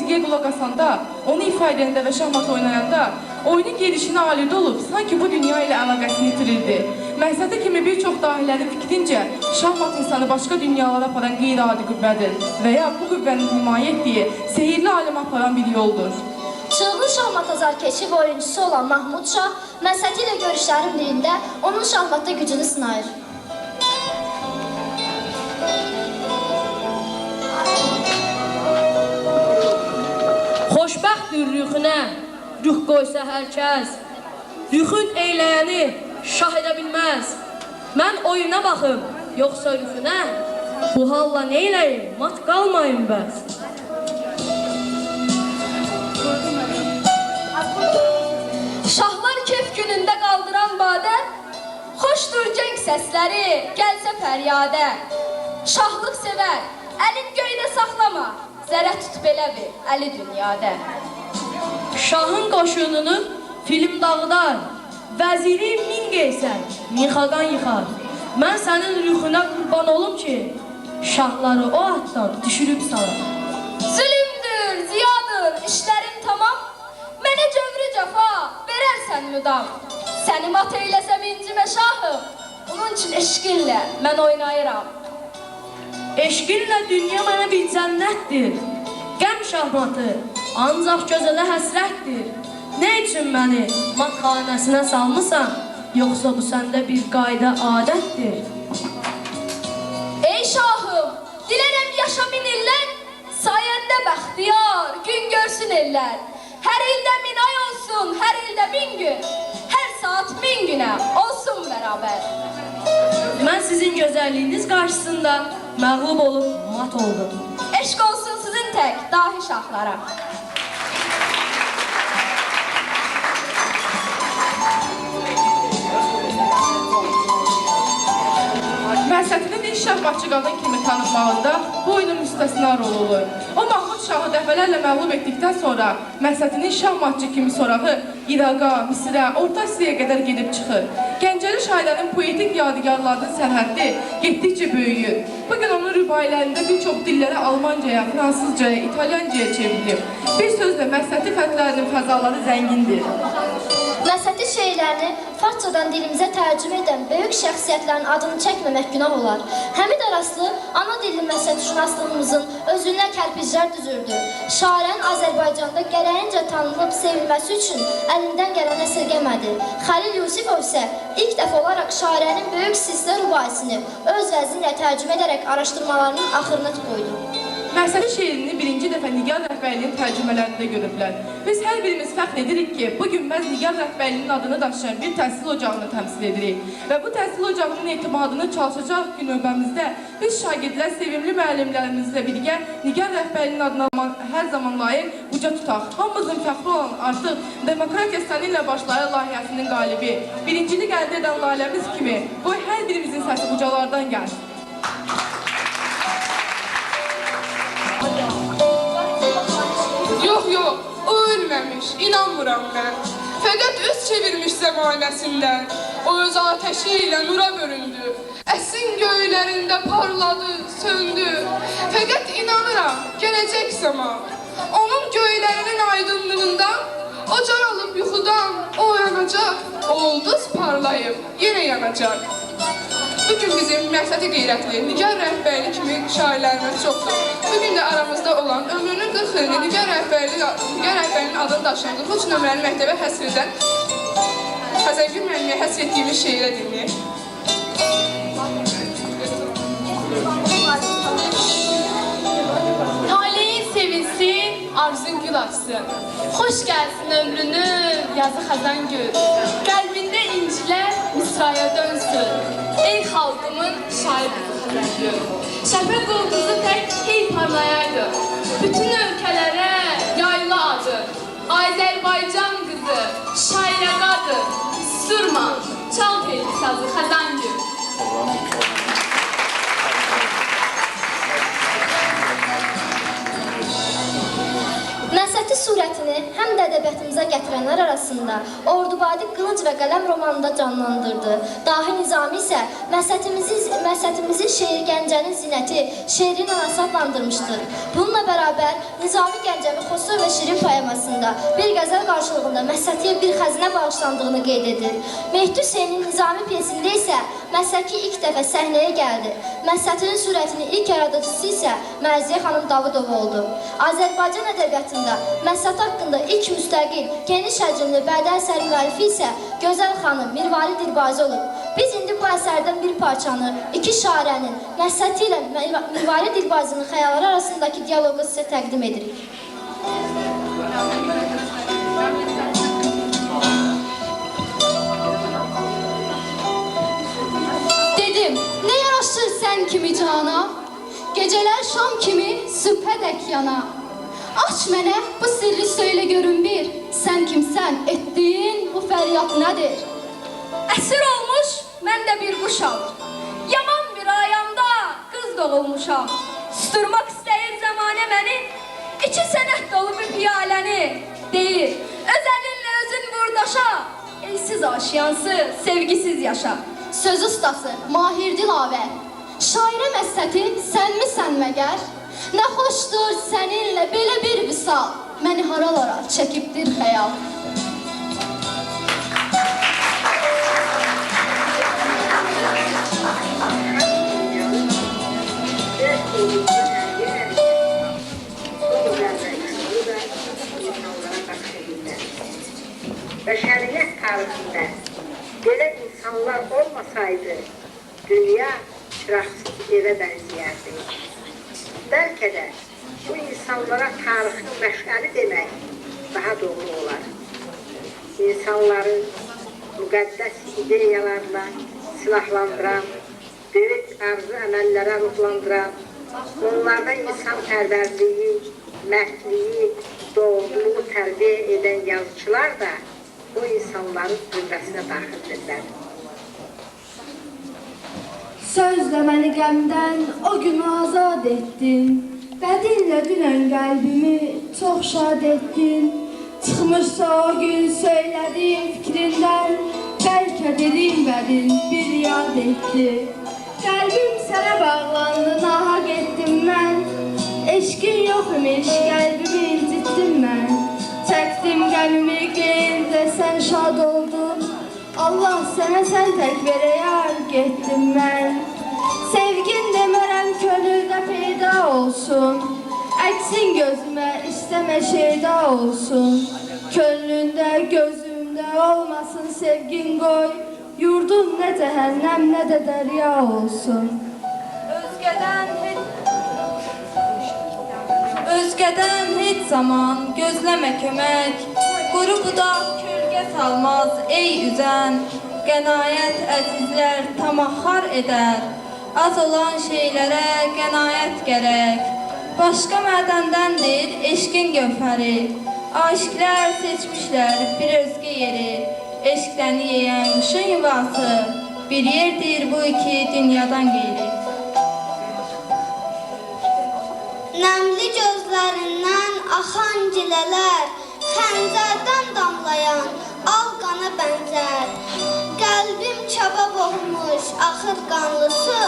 musiqiyə qulaq asanda, onu ifa edəndə və şahmat oynayanda oyunun gedişinə alüdə olub, sanki bu dünya ilə əlaqəsini itirirdi. Məhsəti kimi bir çox dahilərin fikrincə, şahmat insanı başqa dünyalara aparan qeyri-adi qüvvədir və ya bu qüvvənin himayə etdiyi sehirli aləmə aparan bir yoldur. Çılğın şahmat azarkeşi və oyuncusu olan Mahmud Şah Məsəti ilə görüşlərin birində onun şahmatda gücünü sınayır. Xoşbəxtdir rüxünə, rüx qoysa hər kəs. Rüxün eyləyəni şah edə bilməz. Mən oyuna baxım, yoxsa rüxünə. Bu halla neyləyim, mat qalmayın bəs. Şahlar kef günündə qaldıran badə, xoşdur cəng səsləri, gəlsə fəryadə. Şahlıq sevər, əlin göydə saxlama, zərə tut belə bir, əli dünyada. Şahın qoşununu film dağıdar. Vəziri min qeysən, min xaqan yıxar. Mən sənin rüxünə qurban olum ki, şahları o atdan düşürüb salar. Zülümdür, ziyadır, işlərim tamam. Mənə cövrü cəfa, verərsən müdam. Səni mat eyləsəm incimə şahım. Bunun üçün eşqinlə mən oynayıram. Eşqinlə dünya mənə bir cənnətdir. Qəm şahmatı ancaq gözələ həsrətdir. Nə üçün məni matxanəsinə salmısan? Yoxsa bu səndə bir qayda adətdir? Ey şahım, dilərəm yaşa min illər, sayəndə bəxtiyar, gün görsün ellər. Hər ildə min ay olsun, hər ildə min gün, hər saat min günə olsun bərabər. Mən sizin gözəlliyiniz qarşısında məğlub olub mat oldum. Eşq olsun sizin tək dahi şahlara. Məhsətinin ilk şahmatçı qadın kimi tanınmağında bu oyunun müstəsna rol olur. O Mahmud Şahı dəfələrlə məğlub etdikdən sonra Məhsətinin şahmatçı kimi sorağı İraqa, Misrə, Orta Asiyaya qədər gedib çıxır. Gəncəli şairlərin poetik yadigarlarının sərhəddi getdikcə böyüyür. Bu gün onun rübailərində bir çox dillərə Almancaya, Fransızcaya, İtalyancaya çevrilib. Bir sözlə Məhsəti fəthlərinin fəzaları zəngindir. Məsəti şeirlərini Farsçadan dilimizə tərcümə edən böyük şəxsiyyətlərin adını çəkməmək günah olar. Həmid Araslı ana dilli məsəlşünaslığımızın özünə kərpiclər düzürdü. Şairin Azərbaycanda gərəyincə tanınıb sevilməsi üçün əlindən gələn əsirgəmədi. Xəlil Yusifov isə ilk dəfə olaraq şairin böyük silsilə rübaisini öz vəzni ilə tərcümə edərək araşdırmalarının axırına qoydu. Məhsəli şeirini birinci dəfə Nigar rəhbərliyinin tərcümələrində görüblər. Biz hər birimiz fəxr edirik ki, bu gün məhz Nigar rəhbərliyinin adını daşıyan bir təhsil ocağını təmsil edirik. Və bu təhsil ocağının etimadını çalışacaq ki, növbəmizdə biz şagirdlər sevimli müəllimlərimizlə birgə Nigar rəhbərliyinin adına hər zaman layiq uca tutaq. Hamımızın fəxri olan artıq Demokratiya səninlə ilə başlayır layihəsinin qalibi. Birincilik əldə edən layihəmiz kimi qoy hər birimizin səsi ucalardan gəlsin. Yox, o ölməmiş, inanmıram mən. Fəqət öz çevirmiş zəmanəsindən. O öz ateşi ilə nura büründü. Əsin göylərində parladı, söndü. Fəqət inanıram, gələcək zaman. Onun göylərinin aydınlığından, o can alıb yuxudan, o oyanacaq. O ulduz parlayıb, yenə yanacaq. Bugün bizim Məhsəti Qeyrətli, Nigar rəhbərli kimi şairlərimiz çoxdur. Bugün də aramızda olan ömrünün 40 ilini Nigar rəhbərli, Nigar rəhbərlinin adını daşıyan 43 nömrəli məktəbə həsr edən Xəzəngül müəllimə həsr etdiyimiz şeirə dinləyək. Taleyin sevinsin, arzun gül açsın. Hoş gelsin ömrünün yazı xəzan gül. Qəlbində incilər misraya dönsün. Ey şair xəzan gül. Şəfəq ulduzu tək hey parlayaydı. Bütün ölkələrə yaylı adı. Azərbaycan qızı, şairə qadın. Surma, çal teyli sazı xəzan gül. Məsəti surətini həm də ədəbiyyatımıza gətirənlər arasında Ordubadi Qılınc və Qələm romanında canlandırdı. Dahi Nizami isə Məsətimizi, Məsətimizi şeir Gəncənin zinəti, şeirin anası adlandırmışdır. Bununla bərabər Nizami Gəncəvi Xosrow və Şirin poemasında bir qəzəl qarşılığında Məsətiyə bir xəzinə bağışlandığını qeyd edir. Mehdi Hüseynin Nizami piyesində isə Məsəki ilk dəfə səhnəyə gəldi. Məsətinin surətinin ilk yaradıcısı isə Mərziyə xanım Davudova oldu. Azərbaycan ədəbiyyatında Məsət haqqında ilk müstəqil, geniş həcmli bədii əsər müəllifi isə Gözəl xanım Mirvali Dilbazi olub. Biz indi bu əsərdən bir parçanı, iki şairənin Məsəti ilə Mirvali Dilbazinin xəyalları arasındakı dialoqu sizə təqdim edirik. Dedim, sen kimi cana? Geceler şam kimi süpedek yana. Aç mənə bu sirri söyle görün bir. Sen kimsen, ettiğin bu feryat nedir? Əsir olmuş, mən də bir quşam. Yaman bir ayamda qız doğulmuşam. Susturmaq istəyir zamanə məni, iki sənət dolu bir piyaləni. Deyir, öz əlinlə özün vurdaşa, elsiz aşiyansı, sevgisiz yaşa. Söz ustası Mahir Dilavər. Şairə məsəti sən misən məgər? Nə xoşdur səninlə belə bir visal. Məni haralara çəkibdir xəyal. Bəşəriyyət tarixində belə insanlar olmasaydı, dünya çıraqsız evə bənzəyərdi. Bəlkə də bu insanlara tarixin məşəli demək daha doğru olar. İnsanları müqəddəs ideyalarla silahlandıran, böyük arzu əməllərə ruhlandıran, onlarda insan pərvərliyi, mərdliyi, doğruluğu tərbiyə edən yazıçılar da bu insanların zümrəsinə daxildirlər. Sözlə məni qəmdən o gün azad etdin. Bədinlə dünən qəlbimi çox şad etdin. Çıxmışsa o gün söylədiyim fikrindən, bəlkə dediyim bədin bir yad etdi. Qəlbim sənə bağlandı, nahaq etdim mən. Eşqin yox imiş, qəlbimi incitdim mən. Çəkdim qəlbimi qeyində sən şad oldun. Allah tək verə yar getdim mən. Sevgin demərəm könüldə peyda olsun. Əksin gözümə istəmə şeyda olsun. Könlündə gözümdə olmasın sevgin qoy. Yurdun nə cəhənnəm nə də dərya olsun. Özgədən heç Özgədən heç zaman gözləmə kömək Quru budaq kölgə salmaz ey üzən Qənaət əzizlər tamaxar edər Az olan şeylərə qənaət gərək Başqa mədəndəndir eşqin gövhəri Aşıqlər seçmişlər bir özgə yeri. Eşqdən yeyən qışın yuvası Bir yerdir bu iki dünyadan qeyri Nəmli gözlərindən axan gilələr, xəncərdən damlayan al qana bənzər. Qəlbim kabab olmuş, axır qanlı su,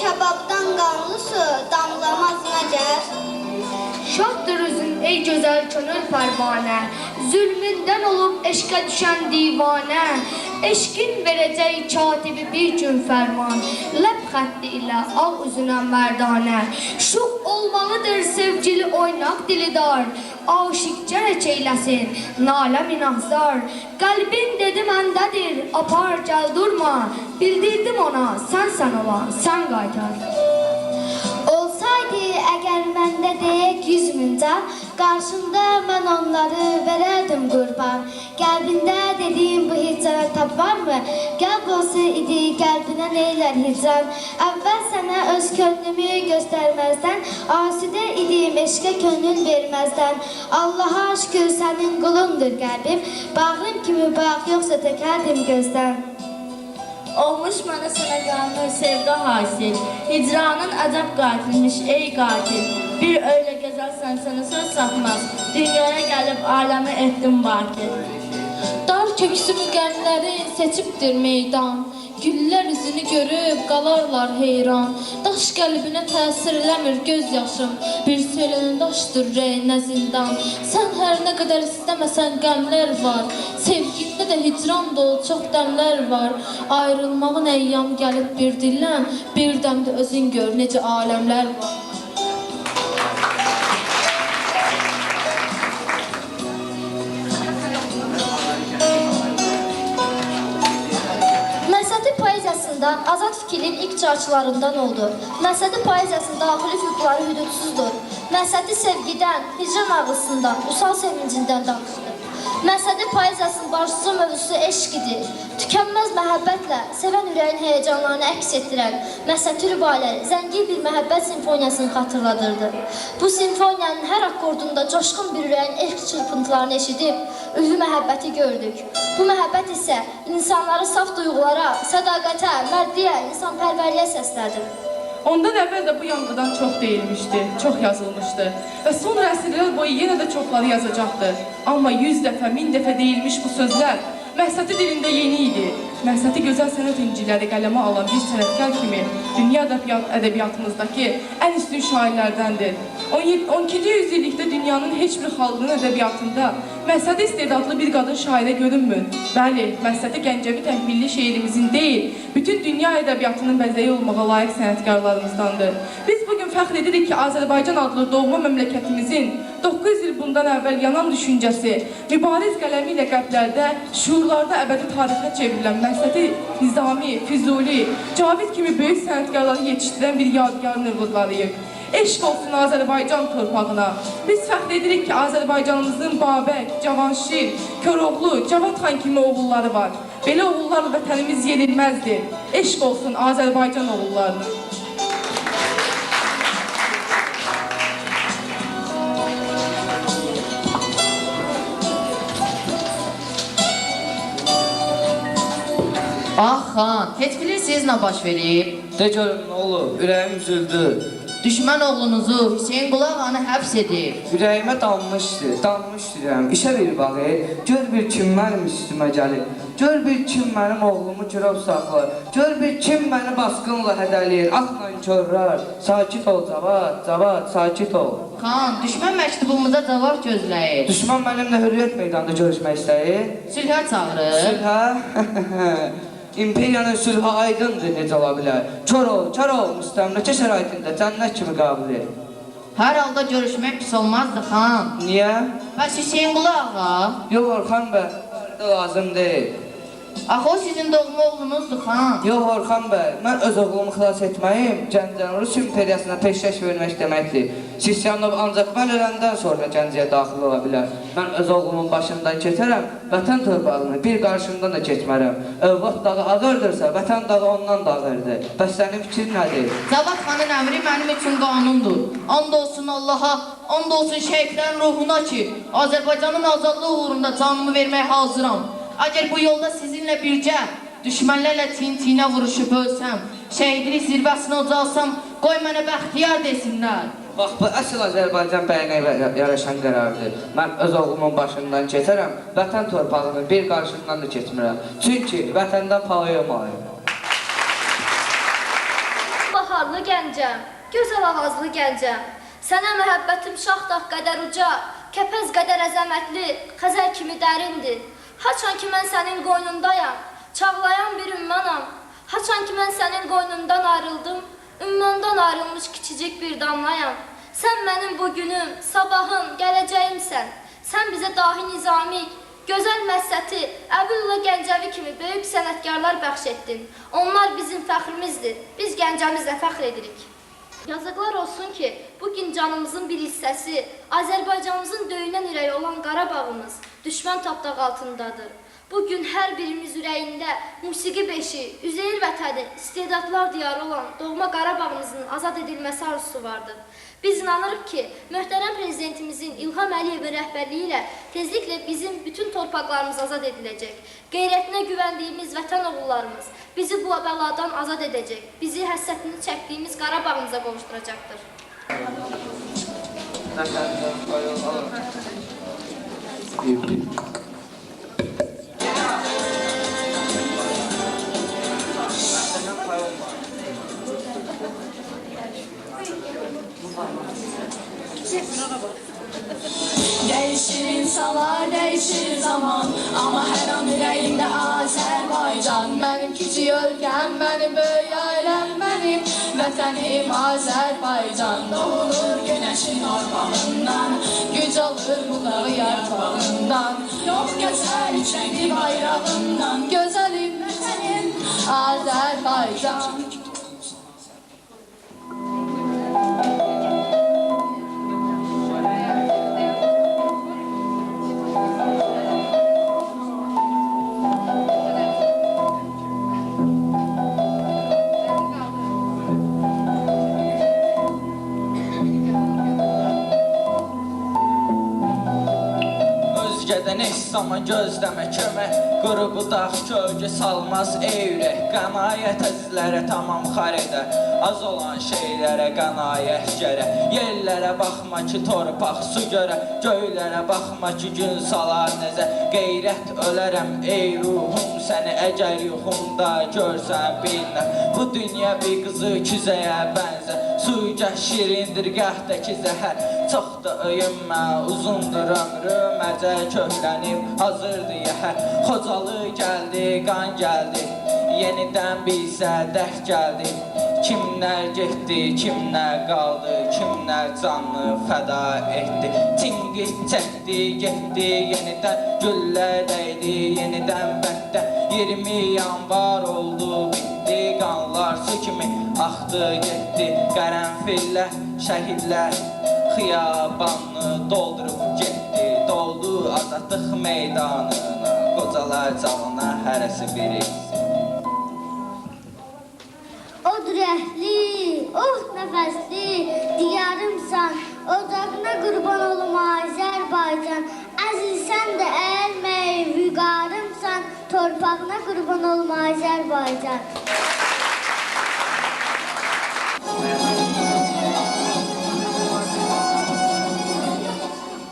kababdan qanlı su damlamaz məgər. Şaddır üzün ey gözəl könül pərvanə Zülmündən olub eşqə düşən divanə Eşqin verəcək katibi bir gün fərman Ləb xətti ilə al üzünə mərdanə Şux olmalıdır sevgili oynaq dilidar Aşiq gərək eyləsin nalə minahzar. Qəlbin dedi məndədir apar gəl durma Bildirdim ona sən sən olan sən qaytar məndə deyək yüz can, qarşında mən onları verərdim qurban. Qəlbində dediyim bu hicrana tab varmı? Qəlb olsa idi qəlbinə neylər hicran. Əvvəl sənə öz könlümü göstərməzdən, asudə idim eşqə könül verməzdən. Allaha şükür sənin qulundur qəlbim, bağrım kimi bağ yoxsa tökərdim gözdən. Olmuş mənə sənə qanlı sevda hasil. Hicranın əcəb qatilmiş ey qatil. Bir öyle gözəlsən sənə söz satmaz. Dünyaya gəlib aləmi etdim bakir. Dar köksümü qənləri seçibdir meydan. Güllər üzünü görüb qalarlar heyran. Daş qəlbinə təsir eləmir göz yaşım. Bir söylənin daşdır ürəyinə zindan. Sən hər nə qədər istəməsən qəmlər var. Sevgində də hicran dolu çox dəmlər var. Ayrılmağın əyyam gəlib bir dillən, bir dəmdə özün gör necə aləmlər var. Poeziyasında azad fikrin ilk çarçılarından oldu. Məsədi poeziyasında daxili hüquqları hüdudsuzdur. Məsədi sevgidən, hicran ağrısından, usal sevincindən danışdı. Məsədi poeziyasının başlıca mövzusu eşq idi. Tükənməz məhəbbətlə sevən ürəyin həyəcanlarını əks etdirən Məsədi rübailəri zəngin bir məhəbbət simfoniyasını xatırladırdı. Bu simfoniyanın hər akkordunda coşqun bir ürəyin eşq çırpıntılarını eşidib, ülvi məhəbbəti gördük. Bu məhəbbət isə insanları saf duyğulara, sədaqətə, mərdliyə, insanpərvərliyə səslədir. Ondan əvvəl də bu yanğıdan çox deyilmişdi, çox yazılmışdı və sonra əsrlər boyu yenə də çoxları yazacaqdı. Amma 100 dəfə, 1000 dəfə deyilmiş bu sözlər Məhsəti dilində yeni idi. Məhsəti gözəl sənət inciləri qələmə alan bir sənətkar kimi dünya ədəbiyyat, ədəbiyyatımızdakı ən üstün şairlərdəndir. 17 12-ci yüzillikdə dünyanın heç bir xalqının ədəbiyyatında Məhsəti istedadlı bir qadın şairə görünmür. Bəli, Məhsəti Gəncəvi təhvilli şeirimizin deyil, bütün dünya ədəbiyyatının bəzəyi olmağa layiq sənətkarlarımızdandır. Biz bugün fəxr edirik ki, Azərbaycan adlı doğma məmləkətimizin 900 il bundan əvvəl yanan düşüncəsi, mübariz qələmi ilə qəlblərdə, şuurlarda əbədi tarixə çevrilən Məhsəti Nizami, Füzuli, Cavid kimi böyük sənətkarları yetişdirən bir yadigar növudlarıyıq. Eşq olsun Azərbaycan torpağına. Biz fəxr edirik ki, Azərbaycanımızın Babək, Cavanşir, Koroğlu, Cavad xan kimi oğulları var. Belə oğullarla vətənimiz yenilməzdir. Eşq olsun Azərbaycan oğullarına. Ah xan, heç bilirsiniz nə baş verib? De görüm nə olub, ürəyim üzüldü. Düşmən oğlunuzu Hüseyin Qulaq xanı həbs edib. Ürəyimə danmışdı, danmış deyirəm. İşə bir bax, gör bir kim mənim üstümə gəlir. Gör bir kim mənim oğlumu girov saxlar. Gör bir kim məni basqınla hədələyir. Axla körlər. Sakit ol Cavad, Cavad, sakit ol. Xan, düşmən məktubumuza cavab gözləyir. Düşman mənimlə hürriyyət meydanında görüşmək istəyir. Sülhə çağırır. Sülhə? İmperiyanın sülhü aydındır necə ola bilər. Kör ol, kör ol, müstəmləkə şəraitində cənnət kimi et. Hər halda görüşmək pis olmazdı xan. Niyə? Bəs Hüseyin Qulaq ağa? Yox Orxan bəy, lazım deyil. Axı o sizin doğma oğlunuzdur xan. Yox Orxan bəy, mən öz oğlumu xilas etməyim Gəncənin Rus imperiyasına peşkəş vermək deməkdir. Sisyanov ancaq mən öləndən sonra Gəncəyə daxil ola bilər. Mən öz oğlumun başından keçərəm, vətən torpağını bir qarşımdan da keçmərəm. Övlad dağı ağırdırsa, vətən dağı ondan da ağırdır. Bəs sənin fikrin nədir? Cavad xanın əmri mənim üçün qanundur. And olsun Allaha, and olsun şəhidlərin ruhuna ki, Azərbaycanın azadlığı uğrunda canımı verməyə hazıram. Əgər bu yolda sizinlə bircə düşmənlərlə tin-tinə vuruşub ölsəm, şəhidlik zirvəsinə ucalsam, qoy mənə bəxtiyar desinlər. Bax bu əsl Azərbaycan bəyinə yaraşan qərardır. Mən öz oğlumun başından keçərəm, vətən torpağını bir qarşımdan da keçmirəm. Çünki vətəndən payım alayım. Baharlı gəncəm, gözəl avazlı gəncəm. Sənə məhəbbətim şaxtaq qədər uca, kəpəz qədər əzəmətli, xəzər kimi dərindir. Haçan ki mən sənin qoynundayam, çağlayan bir ümmanam. Haçan ki mən sənin qoynundan ayrıldım, ümmandan ayrılmış kiçicik bir damlayam. Sən mənim bugünüm, sabahım, gələcəyimsən. Sən bizə dahi nizami, gözəl məsəti, Əbdüllə Gəncəvi kimi böyük sənətkarlar bəxş etdin. Onlar bizim fəxrimizdir. Biz Gəncəmizlə fəxr edirik. Yazıqlar olsun ki, bu gün canımızın bir hissəsi, Azərbaycanımızın döyünən ürəyi olan Qarabağımız düşmən tapdaq altındadır. Bu gün hər birimiz ürəyində musiqi beşi, Üzeyir vətəni, istedadlar diyarı olan doğma Qarabağımızın azad edilməsi arzusu vardır. Biz inanırıq ki, möhtərəm prezidentimizin İlham Əliyevin rəhbərliyi ilə tezliklə bizim bütün torpaqlarımız azad ediləcək. Qeyrətinə güvəndiyimiz vətən oğullarımız bizi bu bəladan azad edəcək. Bizi həsrətini çəkdiyimiz Qarabağımıza qovuşturacaqdır. vətənimizə payı olmalı. Değişir insanlar, değişir zaman Ama her an yüreğimde Azerbaycan Benim küçük ülkem, benim böyük vətənim Azerbaycan Doğulur güneşin ormanından Güc alır bulağı yarpağından Yok geçer üç renkli bayrağından Güzelim vətənim Azerbaycan Heç zaman gözləmə kömək Qrubu dağ kölgə salmaz ey ürək Qənaət əzizlərə tamam xar Az olan şeylərə qənaət gərək Yerlərə baxma ki torpaq su görə Göylərə baxma ki gün salar nəzə Qeyrət ölərəm ey ruhum Səni əgər yuxumda görsən bilmə Bu dünya bir qızı küzəyə bənzər Suyu gəh şirindir qəhdəki zəhər Çox da öyünmə uzundur ömrüm. Əcəl köhlənib hazırdır yəhər Xocalı gəldi, qan gəldi Yenidən bizə dəh gəldi Kimlər getdi, kimlər qaldı Kimlər canını fəda etdi Tinqit çəkdi, getdi Yenidən güllə dəydi Yenidən bətdə 20 yanvar oldu, bitdi Qanlar su kimi axdı, getdi Qərənfillər, şəhidlər Xiyabanı doldurub getdi Doldu azadlıq meydanına Qocalar canına hərəsi biri Od rəhli, oh nəfəsli, diyarımsan, ocağına qurban olum Azərbaycan. Əzilsən də əyilməyi vüqarımsan, torpağına qurban olum Azərbaycan.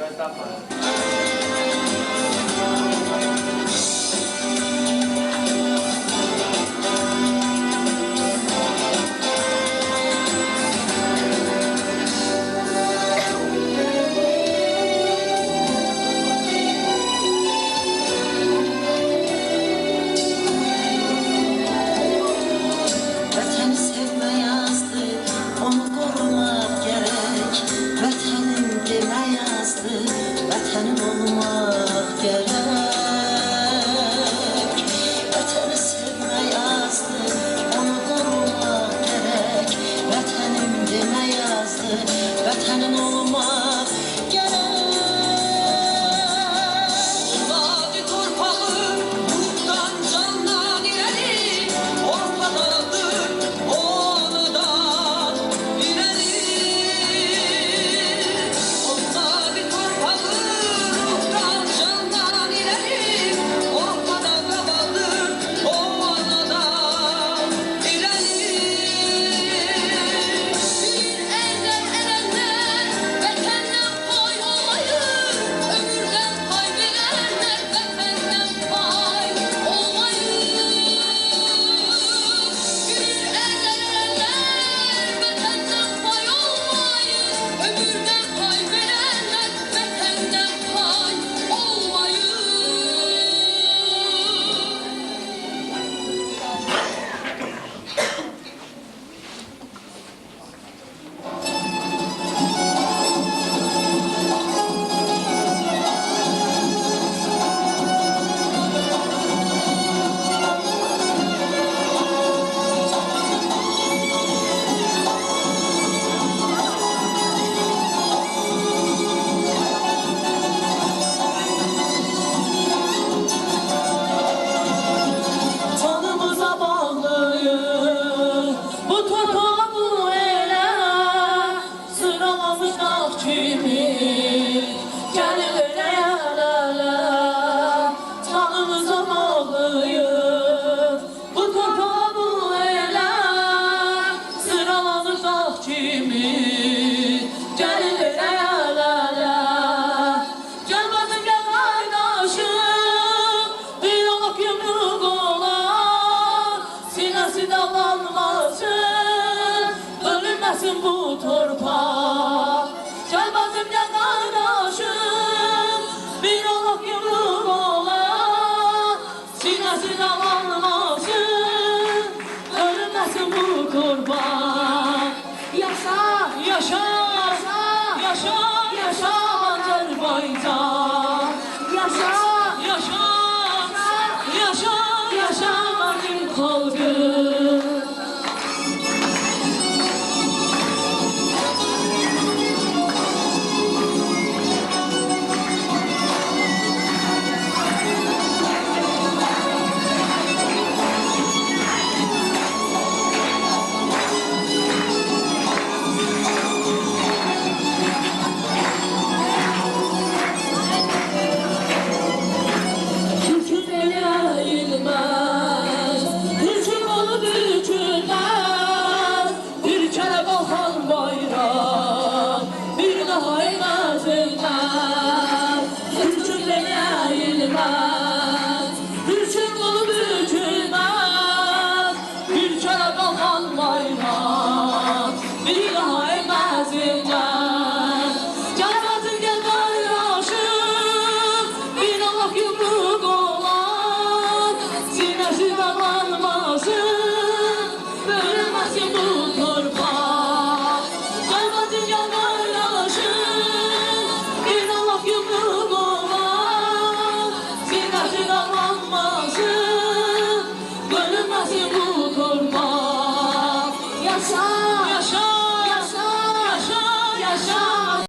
Gözdən